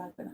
লাগবে না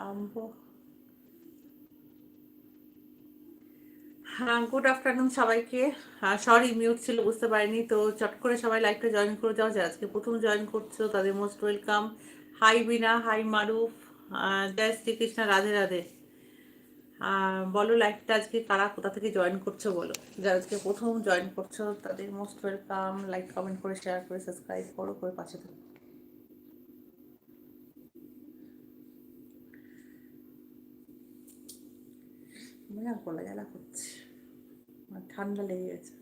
আরম্ভ। হ্যাঁ গুড আফটারনুন সবাইকে। সরি মিউট ছিল, বুঝতে পারিনি। তো চট করে সবাই লাইভটা জয়েন করে যাওয়া যায় আজকে প্রথম জয়েন করছ, তাদের most welcome hi Bina hi Maruf Joy Shrikrishna, Radhe Radhe. বলো লাইভটা আজকে কারা, কোথা থেকে জয়েন করছ বলো। যারা আজকে প্রথম জয়েন করছ, তাদের মোস্ট ওয়েলকাম লাইক কমেন্ট করে শেয়ার করে সাবস্ক্রাইব করো, করে পাশে থাকো। আমার না গলা জ্বালা করছে। আমার ঠান্ডা লেগে গেছে।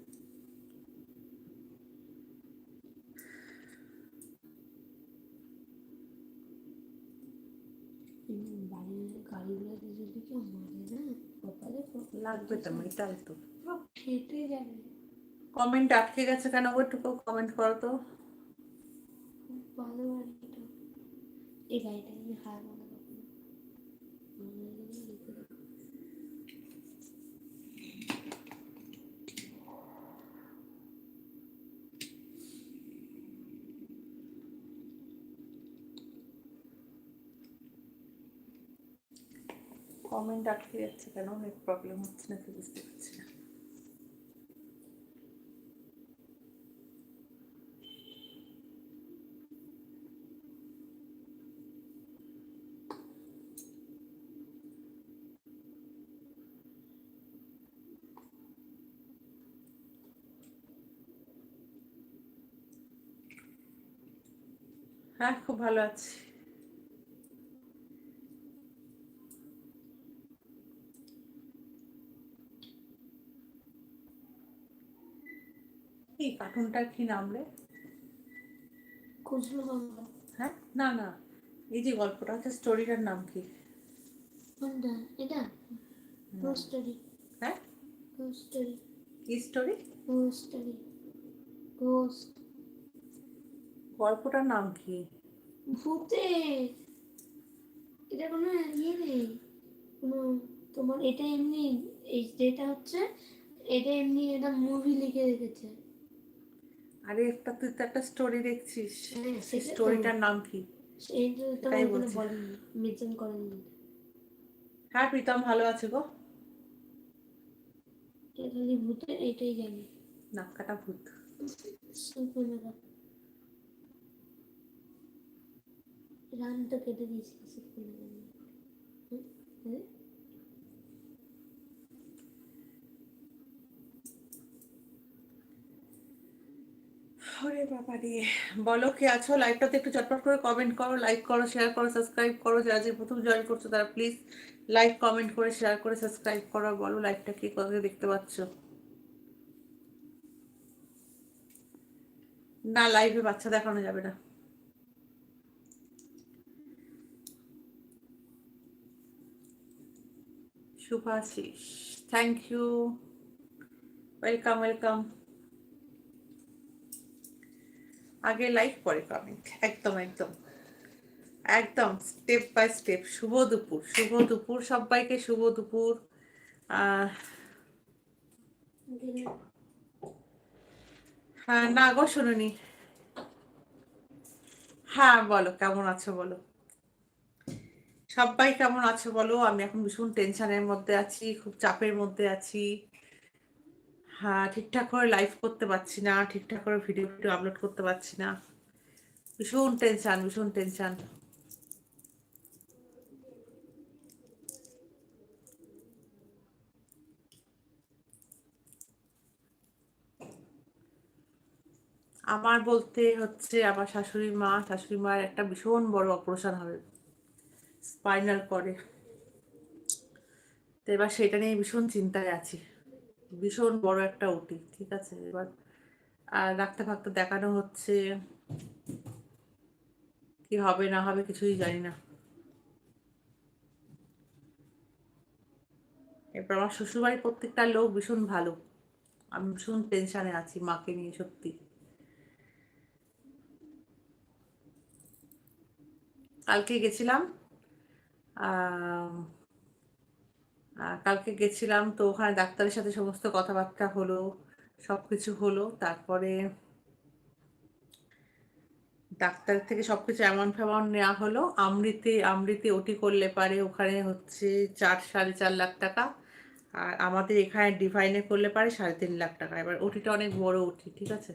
বাড়ির গাড়িগুলো যদি কেউ মারে না কপালে লাগবে তো মেটাল তো। ফেটে যাবে। কমেন্ট আটকে গেছে কেন গো একটু কমেন্ট করো তো। ভালো গাড়িটা এই গাড়িটা আমি হারাবো। কমেন্ট আটকে যাচ্ছে কেন? অনেক প্রবলেম হচ্ছে নাকি বুঝতে পারছি না। হ্যাঁ খুব ভালো আছি। এই কার্টুনটার কি নাম রে? খুচরো হ্যাঁ? না না। এই যে গল্পটা হচ্ছে স্টোরিটার নাম কি? এটা? হোস্টারি হ্যাঁ? হোস্টারি কি স্টোরি হোস্ট গল্পটার নাম কি? ভূতে! এটা কোনো ইয়ে নেই। কোনো তোমার এটা এমনি এই যেটা হচ্ছে এটা এমনি এটা মুভি লিখে রেখেছে। আরে একটা তুই তো একটা স্টোরি দেখছিস। হ্যাঁ, সেই স্টোরিটার নাম কি? এই যে তোমার এটাই বলছি। মেনশন করেনি। হ্যাঁ প্রীতম ভালো আছে গো? এটা খালি ভূতের এটাই জানি নাক কাটা ভূত। রান তো কেটে দিয়েছিল ওরে বাবা বলো কে আছো? লাইভটাতে একটু চটপট করে কমেন্ট করো লাইক করো শেয়ার করো সাবস্ক্রাইব করো। যারা যে প্রথম জয়েন করছ, তারা প্লিজ লাইক কমেন্ট করে শেয়ার করে সাবস্ক্রাইব করো। বলো লাইভটা কি কোথায় দেখতে পাচ্ছ? না লাইভে বাচ্চা দেখানো যাবে না। Shubhashis thank you welcome welcome আগে লাইক পরে কমেন্ট একদম একদম। একদম স্টেপ বাই স্টেপ শুভ দুপুর শুভ দুপুর। সবাইকে শুভ দুপুর। হ্যাঁ না গো শুনুনি। হ্যাঁ বলো কেমন আছো বলো? সবাই কেমন আছো বলো? আমি এখন ভীষণ টেনশনের মধ্যে আছি খুব চাপের মধ্যে আছি। হ্যাঁ ঠিকঠাক করে লাইভ করতে পারছি না, ঠিকঠাক করে ভিডিও ভিডিও আপলোড করতে পারছি না। ভীষণ টেনশন ভীষণ টেনশন আমার বলতে হচ্ছে আমার শাশুড়ি মা, শাশুড়ি মায়ের একটা ভীষণ বড় অপারেশন হবে। স্পাইনাল করে তো এবার সেটা নিয়ে ভীষণ চিন্তায় আছি। ভীষণ বড় একটা ওটি ঠিক আছে? এবার আর ডাক্তার ফাক্তার দেখানো হচ্ছে কি হবে না হবে কিছুই জানি না। এরপর আমার শ্বশুরবাড়ির প্রত্যেকটা লোক ভীষণ ভালো। আমি ভীষণ টেনশনে আছি মাকে নিয়ে সত্যি। কালকে গেছিলাম আহ, কালকে গেছিলাম তো ওখানে ডাক্তারের সাথে সমস্ত কথাবার্তা হলো সব কিছু হলো। তারপরে ডাক্তার থেকে সবকিছু অ্যামাউন্ট ফ্যামাউন্ট নেওয়া হলো, আমৃতে আমৃতে ওটি করলে পারে, ওখানে হচ্ছে চার, সাড়ে চার লাখ টাকা। আর আমাদের এখানে ডিভাইনে করলে পারে সাড়ে তিন লাখ টাকা। এবার ওটিটা অনেক বড় ওটি, ঠিক আছে?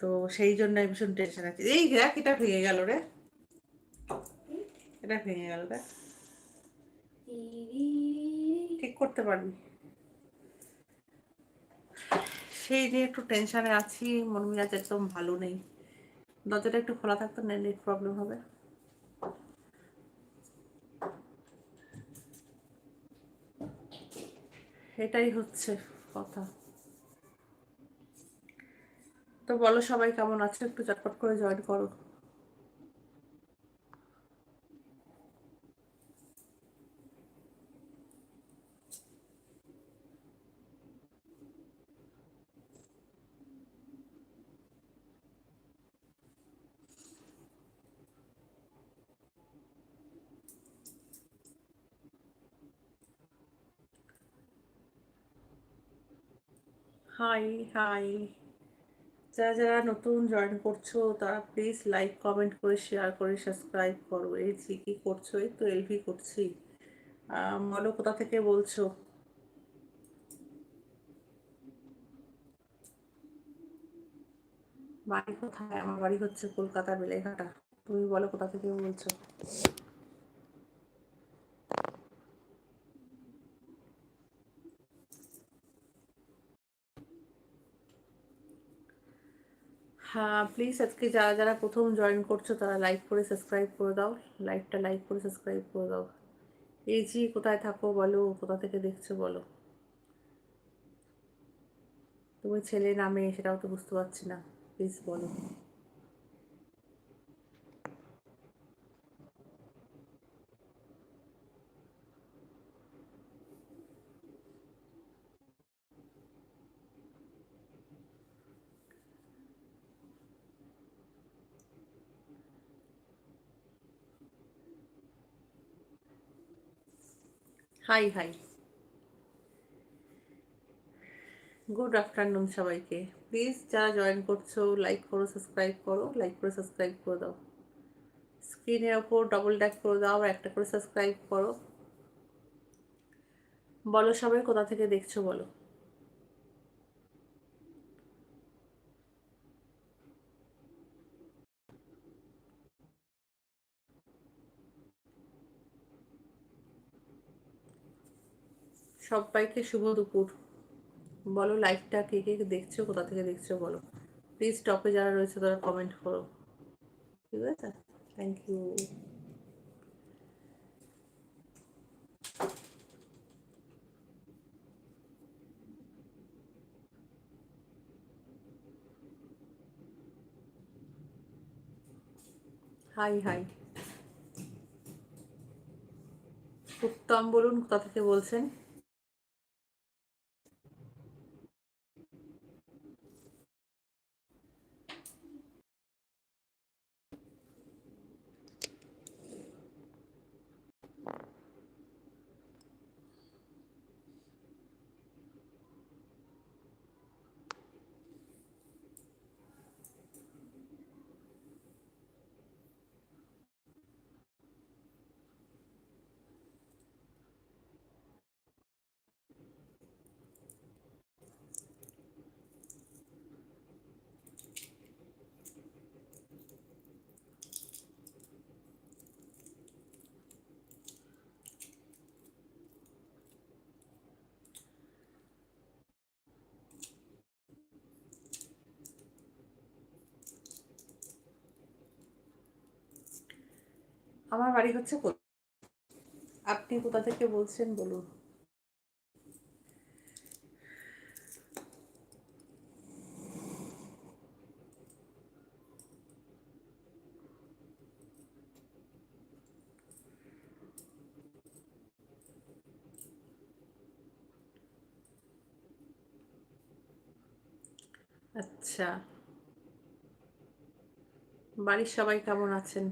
তো সেই জন্য আমি ভীষণ টেনশন আছি। এই দেখ, এটা ভেঙে গেল রে। এটা ভেঙে গেল, দেখ। ঠিক করতে পারবি। সেই নিয়ে একটু টেনশনে আছি মন মেজাজ একদম ভালো নেই। দরজাটা একটু খোলা থাকতো নেট প্রবলেম হবে। এটাই হচ্ছে কথা। তো বলো সবাই কেমন আছে? একটু চটপট করে জয়েন করো। হাই হাই যারা যারা নতুন জয়েন করছ, তারা প্লিজ লাইক কমেন্ট করে শেয়ার করে সাবস্ক্রাইব করো। এই যে কি করছ, এই তো এলভি করছি। বলো কোথা থেকে বলছো? বাড়ি কোথায়? আমার বাড়ি হচ্ছে কলকাতার বেলেঘাটা। তুমি বলো কোথা থেকে বলছো? হ্যাঁ প্লিজ আজকে যারা যারা প্রথম জয়েন করছ, তারা লাইক করে সাবস্ক্রাইব করে দাও। লাইকটা লাইক করে সাবস্ক্রাইব করে দাও। এই জি কোথায় থাকো বলো, কোথা থেকে দেখছ বলো। তুমি ছেলে নামে সেটাও তো বুঝতে পারছি না। প্লিজ বলো। হাই হাই গুড আফটারনুন সবাইকে। প্লিজ যারা জয়েন করছ লাইক করো সাবস্ক্রাইব করো লাইক করে সাবস্ক্রাইব করে দাও। স্ক্রিনের ওপর ডবল ট্যাপ করে দাও একটা করে সাবস্ক্রাইব করো। বলো সবাই কোথা থেকে দেখছ, বলো। সবাইকে শুভ দুপুর। বলো লাইভটা কে কে দেখছ, কোথা থেকে দেখছ বলো। প্লিজ টপে যারা রয়েছে তারা কমেন্ট করো। ঠিক আছে? Thank you hi hi Uttam বলুন, কোথা থেকে বলছেন? আমার বাড়ি হচ্ছে আপনি কোথা থেকে বলছেন বলুন। আচ্ছা। বাড়ির সবাই কেমন আছেন?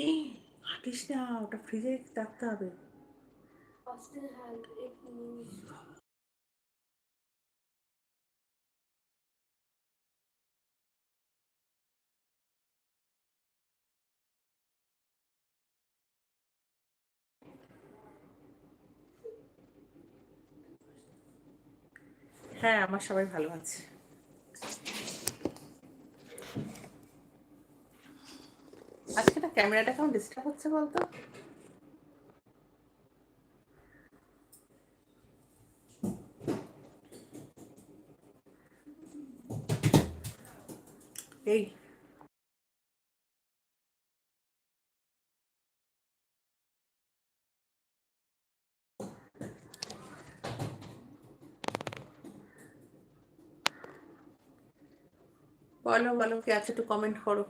এই হাঁটিস না ওটা ফ্রিজে রাখতে হবে হ্যাঁ আমার সবাই ভালো আছে আজকে না ক্যামেরাটা কেমন ডিস্টার্ব হচ্ছে বলতো? এই। বলো বলো কে আছে একটু কমেন্ট করো।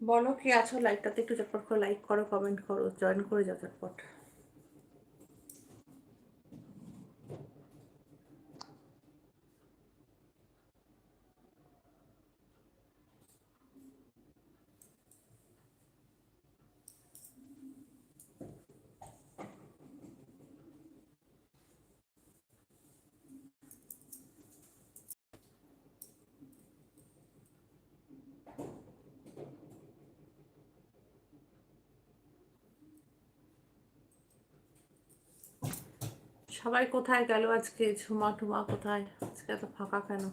বলো কি আছো? লাইকটাতে একটু চটপট করে লাইক করো কমেন্ট করো জয়েন করে যাও চটপট সবাই কোথায় গেল আজকে? ঝুমা টুমা কোথায়? আজকে এত ফাঁকা কেন?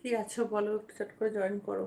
কি আছো বলো চট করে জয়েন করো।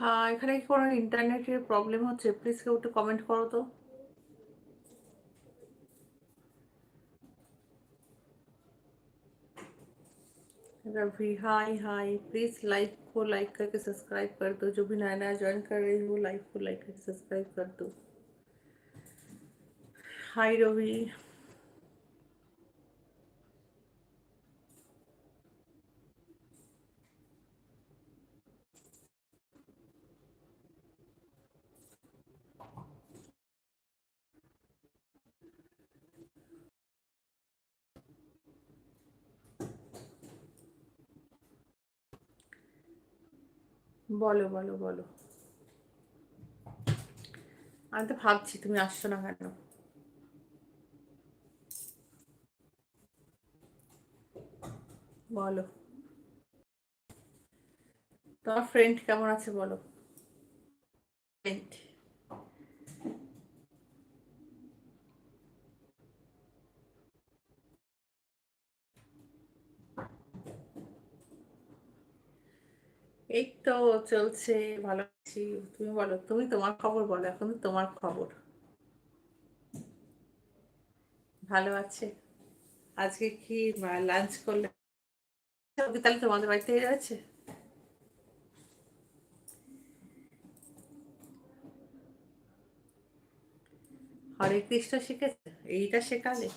হ্যাঁ এখানে কি কোনো ইন্টারনেটের প্রবলেম হচ্ছে প্লিজ কেউ একটু কমেন্ট করো তো Ravi hi hi please like को लाइक करके सब्सक्राइब कर दो जो भी नया नया ज्वाइन कर रही हो लाइक को लाइक करके सब्सक्राइब कर दो हाय रवि বলো বলো বলো। আমি তো ভাবছি তুমি আসছো না কেন। বলো। তোমার ফ্রেন্ড কেমন আছে বলো? ফ্রেন্ড এই তো চলছে, ভালো আছি। তুমি বলো, তুমি তোমার খবর বলো, এখন তোমার খবর। ভালো আছে? আজকে কি লাঞ্চ করলে? তাহলে তোমাদের বাড়িতে যাচ্ছে হরে কৃষ্ণ শিখেছে, এইটা শেখালে।